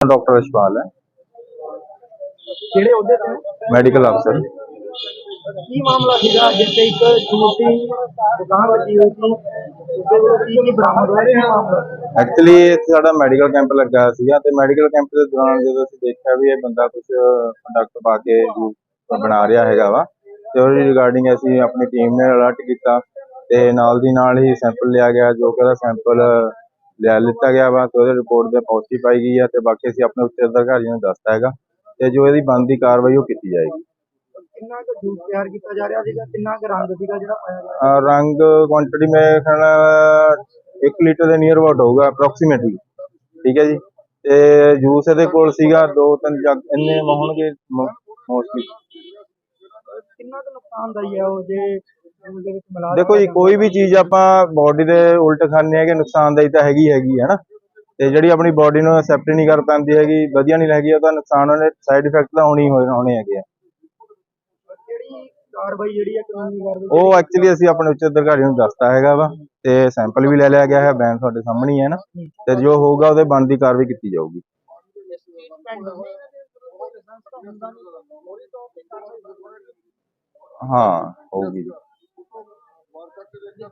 Doctor Ashpal ਹੈ। ਕਿਹੜੇ ਉਹਦੇ ਤੇ? ਮੈਡੀਕਲ ਅਫਸਰ। ਕੀ ਮਾਮਲਾ ਸੀਗਾ ਜਿੱਥੇ ਇੱਕ ਛੋਟੀ ਦੁਕਾਨ ਲੱਗੀ ਹੋਈ ਸੀ? ਉਹਦੇ ਵੱਲੋਂ ਕੀ ਕੀ ਬਰਾਮਦ ਹੋਇਆ? ਇਹ ਮਾਮਲਾ? ਐਕਚੁਅਲੀ ਇੱਥੇ ਸਾਡਾ ਮੈਡੀਕਲ ਕੈਂਪ ਲੱਗਾ ਸੀਗਾ ਤੇ ਮੈਡੀਕਲ ਕੈਂਪ ਦੇ ਦੌਰਾਨ ਜਦੋਂ ਅਸੀਂ ਦੇਖਿਆ ਵੀ ਇਹ ਬੰਦਾ ਕੁਝ ਪ੍ਰੋਡਕਟ ਪਾ ਕੇ ਬਣਾ ਰਿਹਾ ਹੈਗਾ ਵਾ ਤੇ ਉਹਦੀ ਰਿਗਾਰਡਿੰਗ ਅਸੀਂ ਆਪਣੀ ਟੀਮ ਨੇ ਅਲਰਟ ਕੀਤਾ ਤੇ ਨਾਲ ਦੀ ਨਾਲ ਹੀ ਸੈਂਪਲ ਲਿਆ ਗਿਆ ਜੋ ਕਿ ਉਹਦਾ ਸੈਂਪਲ ਲਿਆ ਲਿੱਤਾ ਗਿਆ ਵਾ ਤੇ ਉਹਦੇ ਰਿਪੋਰਟ ਦੇ ਪੋਜ਼ਿਟਿਵ ਪਾਈ ਗਈ ਹੈ ਤੇ ਬਾਕੀ ਅਸੀਂ ਆਪਣੇ ਉੱਚ ਅਧਿਕਾਰੀਆਂ ਨੂੰ ਦੱਸਤਾ ਹੈਗਾ ਤੇ ਜੋ ਇਹਦੀ ਬਣਦੀ ਕਾਰਵਾਈ ਉਹ ਕੀਤੀ ਜਾਏਗੀ। ਕਿੰਨਾ ਕੁ ਜੂਸ ਤਿਆਰ ਕੀਤਾ ਜਾ ਰਿਹਾ ਸੀਗਾ? ਕਿੰਨਾ ਕੁ ਰੰਗ ਸੀਗਾ ਜਿਹੜਾ ਪਾਇਆ ਗਿਆ ਰੰਗ ਕੁਆਂਟੀਟੀ ਖਿਆਲ ਨਾਲ 1 ਲੀਟਰ ਦੇ ਨੀਅਰ ਅਬਾਊਟ ਹੋਊਗਾ ਅਪਰੋਕਸੀਮੇਟਲੀ ਠੀਕ ਹੈ ਜੀ? ਤੇ ਜੂਸ ਇਹਦੇ ਕੋਲ ਸੀਗਾ ਦੋ ਤਿੰਨ ਜੱਗ ਇੰਨੇ ਹੋਣਗੇ ਮੋਸਟਲੀ ਕਿੰਨਾ ਕੁ ਨੁਕਸਾਨਦਾਈ ਹੈ ਉਹ ਜੇ ਦੇਖੋ ਜੀ, ਕੋਈ ਵੀ ਚੀਜ਼ ਆਪਾਂ ਬਾਡੀ ਦੇ ਉਲਟ ਖਾਂਦੇ ਹੈਗੇ ਨੁਕਸਾਨਦਾਈ ਤਾਂ ਹੈਗੀ ਹੈਗੀ ਹੈ ਨਾ। ਤੇ ਜਿਹੜੀ ਆਪਣੀ ਬਾਡੀ ਨੂੰ ਐਕਸੈਪਟ ਨਹੀਂ ਕਰ ਪਾਉਂਦੀ ਹੈਗੀ, ਵਧੀਆ ਨਹੀਂ ਲੱਗੀ ਉਹਦਾ ਨੁਕਸਾਨ ਉਹਨੇ ਸਾਈਡ ਇਫੈਕਟ ਤਾਂ ਹੋਣੀ ਹੋਣੇ ਹੈਗੇ ਆ। ਕਾਰਵਾਈ ਜਿਹੜੀ ਹੈ ਕਾਨੂੰਨੀ ਕਾਰਵਾਈ ਉਹ ਐਕਚੁਅਲੀ ਅਸੀਂ ਆਪਣੇ ਉੱਚ ਅਧਿਕਾਰੀ ਨੂੰ ਦੱਸਤਾ ਹੈਗਾ ਵਾ, ਤੇ ਸੈਂਪਲ ਵੀ ਲੈ ਲਿਆ ਗਿਆ ਹੈ, ਬੈਨ ਤੁਹਾਡੇ ਸਾਹਮਣੇ ਹੀ ਹੈ ਨਾ। ਤੇ ਜੋ ਹੋਊਗਾ, ਉਹਦੇ ਬਣਦੀ ਕਾਰਵਾਈ ਕੀਤੀ ਜਾਊਗੀ। ਹਾਂ, ਹੋਊਗੀ ਜੀ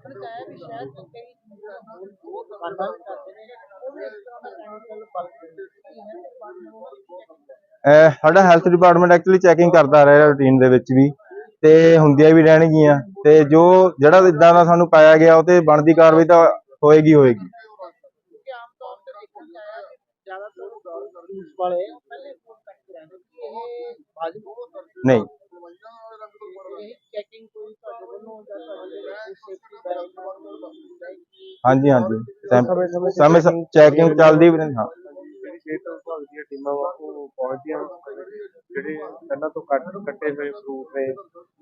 ਅਹ ਸਾਡਾ ਹੈਲਥ ਡਿਪਾਰਟਮੈਂਟ ਐਕਚੁਅਲੀ ਚੈਕਿੰਗ ਕਰਦਾ ਰਿਹਾ ਰੂਟੀਨ ਦੇ ਵਿੱਚ ਵੀ ਤੇ ਹੁੰਦੀਆਂ ਵੀ ਰਹਿਣਗੀਆਂ ਤੇ ਜੋ ਜਿਹੜਾ ਇਦਾਂ ਦਾ ਸਾਨੂੰ ਪਾਇਆ ਗਿਆ ਉਹ ਤੇ ਬਣਦੀ ਕਾਰਵਾਈ ਤਾਂ ਹੋਏਗੀ ਹੋਏਗੀ। ਨਹੀਂ। ਹਾਂਜੀ ਹਾਂਜੀ। ਸਮੇਂ ਸਮੇਂ ਚੈਕਿੰਗ ਚੱਲਦੀ ਵੀ ਰਹਿੰਦੀ ਹਾਂ। ਜਿਹੜੀ ਸਿਹਤ ਵਿਭਾਗ ਦੀਆਂ ਟੀਮਾਂ ਵਾ ਉਹ ਪਹੁੰਚਦੀਆਂ ਜਿਹੜੇ ਪਹਿਲਾਂ ਤੋਂ ਕੱਟ ਕੱਟੇ ਹੋਏ ਫਰੂਟ ਨੇ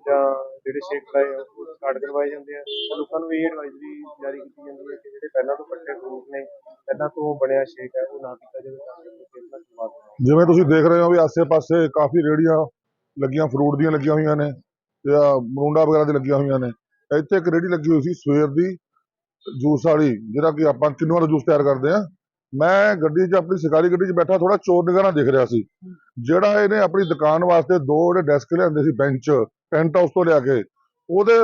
ਜਾਂ ਜਿਹੜੇ ਸ਼ੇਕ ਲਾਏ ਆ, ਉਹ ਕਾਰਡ ਕਰਵਾਏ ਜਾਂਦੇ ਆ। ਤਾਂ ਲੋਕਾਂ ਨੂੰ ਇਹ ਐਡਵਾਈਜ਼ਰੀ ਜਾਰੀ ਕੀਤੀ ਜਾਂਦੀ ਹੈ ਕਿ ਜਿਹੜੇ ਪਹਿਲਾਂ ਤੋਂ ਕੱਟੇ ਫਰੂਟ ਨੇ ਪਹਿਲਾਂ ਤੋਂ ਬਣਿਆ ਸ਼ੇਕ ਹੈ ਉਹ ਨਾ ਪੀਤਾ ਜਾਵੇ ਤਾਂ ਕਿ ਕੋਈ ਸਿਹਤ ਨਾਲ ਖਰਾਬ ਨਾ ਹੋਵੇ। ਜਿਵੇਂ ਤੁਸੀਂ ਦੇਖ ਰਹੇ ਹੋ ਵੀ ਆਸੇ-ਪਾਸੇ ਕਾਫੀ ਰੇੜੀਆਂ ਲੱਗੀਆਂ ਫਰੂਟ ਦੀਆਂ ਲੱਗੀਆਂ ਹੋਈਆਂ ਨੇ ਤੇ ਆ ਮਰੂੰਡਾ ਵਗੈਰਾ ਦੀ ਲੱਗੀਆਂ ਹੋਈਆਂ ਨੇ। ਇੱਥੇ ਇੱਕ ਰੇੜੀ ਲੱਗੀ ਹੋਈ ਸੀ ਸਵੇਰ ਦੀ। ਜੂਸ ਵਾਲੀ, ਜਿਹੜਾ ਕਿ ਆਪਾਂ ਕਿੰਨੂਆਂ ਦਾ ਜੂਸ ਤਿਆਰ ਕਰਦੇ ਆ ਮੈਂ ਗੱਡੀ 'ਚ, ਆਪਣੀ ਸਰਕਾਰੀ ਗੱਡੀ 'ਚ ਬੈਠਾ ਥੋੜਾ ਚੋਰ ਨਿਗਾਹ ਨਾਲ ਦੇਖ ਰਿਹਾ ਸੀ। ਜਿਹੜਾ ਇਹਨੇ ਆਪਣੀ ਦੁਕਾਨ ਵਾਸਤੇ ਦੋ ਜਿਹੜੇ ਡੈਸਕ ਲਿਆਂਦੇ ਸੀ ਬੈਂਚ ਪੈਂਟ ਹਾਊਸ ਤੋਂ ਲਿਆ ਕੇ, ਉਹਦੇ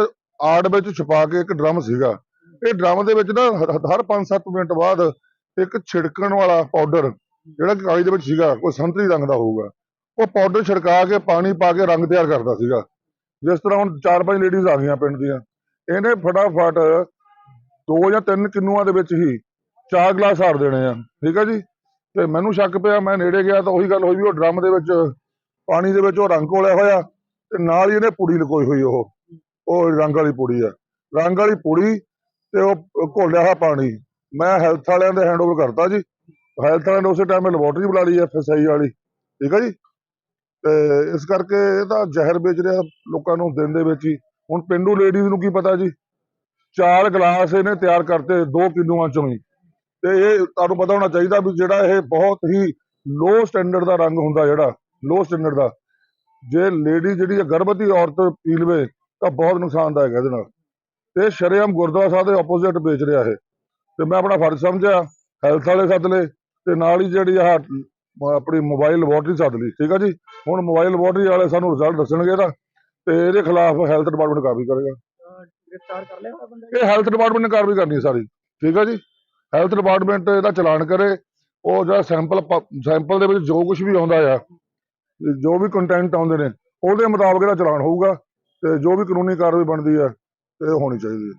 ਆੜ ਵਿੱਚ ਛੁਪਾ ਕੇ ਇੱਕ ਡਰਮ ਸੀਗਾ। ਇਹ ਡਰਮ ਦੇ ਵਿੱਚ ਨਾ ਹਰ 5-7 ਮਿੰਟ ਬਾਅਦ ਇੱਕ ਛਿੜਕਣ ਵਾਲਾ ਪਾਊਡਰ ਜਿਹੜਾ ਕਿ ਕਾਗਜ਼ ਦੇ ਵਿੱਚ ਸੀਗਾ, ਕੋਈ ਸੰਤਰੀ ਰੰਗ ਦਾ ਹੋਊਗਾ, ਉਹ ਪਾਊਡਰ ਛਿੜਕਾ ਕੇ ਪਾਣੀ ਪਾ ਕੇ ਰੰਗ ਤਿਆਰ ਕਰਦਾ ਸੀਗਾ। ਜਿਸ ਤਰ੍ਹਾਂ ਹੁਣ ਚਾਰ ਪੰਜ ਲੇਡੀਜ਼ ਆ ਗਈਆਂ ਪਿੰਡ ਦੀਆਂ। ਇਹਨੇ ਫਟਾਫਟ ਦੋ ਜਾਂ ਤਿੰਨ ਕਿੰਨੂਆਂ ਦੇ ਵਿੱਚ ਹੀ ਚਾਰ ਗਲਾਸ ਹਾਰ ਦੇਣੇ ਆ। ਠੀਕ ਹੈ ਜੀ? ਤੇ ਮੈਨੂੰ ਸ਼ੱਕ ਪਿਆ, ਮੈਂ ਨੇੜੇ ਗਿਆ ਤਾਂ ਉਹੀ ਗੱਲ ਹੋਈ ਵੀ ਉਹ ਡਰਮ ਦੇ ਵਿੱਚ, ਪਾਣੀ ਦੇ ਵਿੱਚ ਉਹ ਰੰਗ ਘੋਲਿਆ ਹੋਇਆ ਤੇ ਨਾਲ ਹੀ ਇਹਨੇ ਪੁੜੀ ਲਕੋਈ ਹੋਈ ਉਹ। ਉਹ ਰੰਗ ਵਾਲੀ ਪੁੜੀ ਆ। ਰੰਗ ਵਾਲੀ ਪੁੜੀ ਤੇ ਉਹ ਘੋਲਿਆ ਹੋਇਆ ਪਾਣੀ। ਮੈਂ ਹੈਲਥ ਵਾਲਿਆਂ ਦੇ ਹੈਂਡਓਵਰ ਕਰਤਾ ਜੀ। ਹੈਲਥ ਵਾਲਿਆਂ ਨੇ ਉਸੇ ਟਾਈਮ ਲੈਬੋਰਟਰੀ ਬੁਲਾ ਲਈ ਐਫਐਸਆਈ ਵਾਲੀ। ਠੀਕ ਹੈ ਜੀ? ਤੇ ਇਸ ਕਰਕੇ ਇਹ ਤਾਂ ਜ਼ਹਿਰ ਵੇਚ ਰਿਹਾ ਲੋਕਾਂ ਨੂੰ ਦਿਨ ਦੇ ਵਿੱਚ ਹੀ। ਹੁਣ ਪਿੰਡੂ ਲੇਡੀਜ਼ ਨੂੰ ਕੀ ਪਤਾ ਜੀ? ਚਾਰ ਗਲਾਸ ਇਹਨੇ ਤਿਆਰ ਕਰਤੇ ਦੋ ਕਿਲੋਆਂ ਚੋਂ ਹੀ। ਤੇ ਇਹ ਤੁਹਾਨੂੰ ਪਤਾ ਹੋਣਾ ਚਾਹੀਦਾ ਵੀ ਜਿਹੜਾ ਇਹ ਬਹੁਤ ਹੀ ਲੋ ਸਟੈਂਡਰਡ ਦਾ ਰੰਗ ਹੁੰਦਾ ਜਿਹੜਾ ਲੋ ਸਟੈਂਡਰਡ ਦਾ। ਜੇ ਲੇਡੀ ਜਿਹੜੀ ਹੈ ਗਰਭਵਤੀ ਔਰਤ ਪੀ ਲਵੇ ਤਾਂ ਬਹੁਤ ਨੁਕਸਾਨਦਾਇਕ ਹੈ ਇਹਦੇ ਨਾਲ। ਤੇ ਸ਼ਰੇਆਮ ਗੁਰਦੁਆਰਾ ਸਾਹਿਬ ਦੇ ਆਪੋਜ਼ਿਟ ਵੇਚ ਰਿਹਾ ਇਹ। ਤੇ ਮੈਂ ਆਪਣਾ ਫਰਜ਼ ਸਮਝਿਆ ਹੈਲਥ ਵਾਲੇ ਸੱਦ ਲਏ, ਤੇ ਨਾਲ ਹੀ ਜਿਹੜੀ ਆ ਆਪਣੀ ਮੋਬਾਈਲ ਲੈਬੋਰਟਰੀ ਸੱਦ ਲਈ, ਠੀਕ ਆ ਜੀ? ਹੁਣ ਮੋਬਾਈਲ ਲੈਬੋਰਟਰੀ ਵਾਲੇ ਸਾਨੂੰ ਰਿਜ਼ਲਟ ਦੱਸਣਗੇ ਇਹਦਾ, ਤੇ ਇਹਦੇ ਖਿਲਾਫ ਹੈਲਥ ਡਿਪਾਰਟਮੈਂਟ ਕਾਰਵਾਈ ਕਰੇਗਾ। ਗ੍ਰਿਫਤਾਰ ਕਰ ਲਿਆ ਹੋਇਆ ਬੰਦਾ ਇਹ ਹੈਲਥ ਡਿਪਾਰਟਮੈਂਟ ਨੇ ਕਾਰਵਾਈ ਕਰਨੀ ਹੈ ਸਾਰੀ। ਠੀਕ ਹੈ ਜੀ? ਹੈਲਥ ਡਿਪਾਰਟਮੈਂਟ ਇਹਦਾ ਚਲਾਨ ਕਰੇ, ਉਹ ਜਿਹੜਾ ਸੈਂਪਲ ਸੈਂਪਲ ਦੇ ਵਿੱਚ ਜੋ ਕੁਝ ਵੀ ਆਉਂਦਾ ਆ, ਜੋ ਵੀ ਕੰਟੈਂਟ ਆਉਂਦੇ ਨੇ, ਉਹਦੇ ਮੁਤਾਬਕ ਇਹਦਾ ਚਲਾਨ ਹੋਊਗਾ ਤੇ ਜੋ ਵੀ ਕਾਨੂੰਨੀ ਕਾਰਵਾਈ ਬਣਦੀ ਆ ਤੇ ਉਹ ਹੋਣੀ ਚਾਹੀਦੀ ਹੈ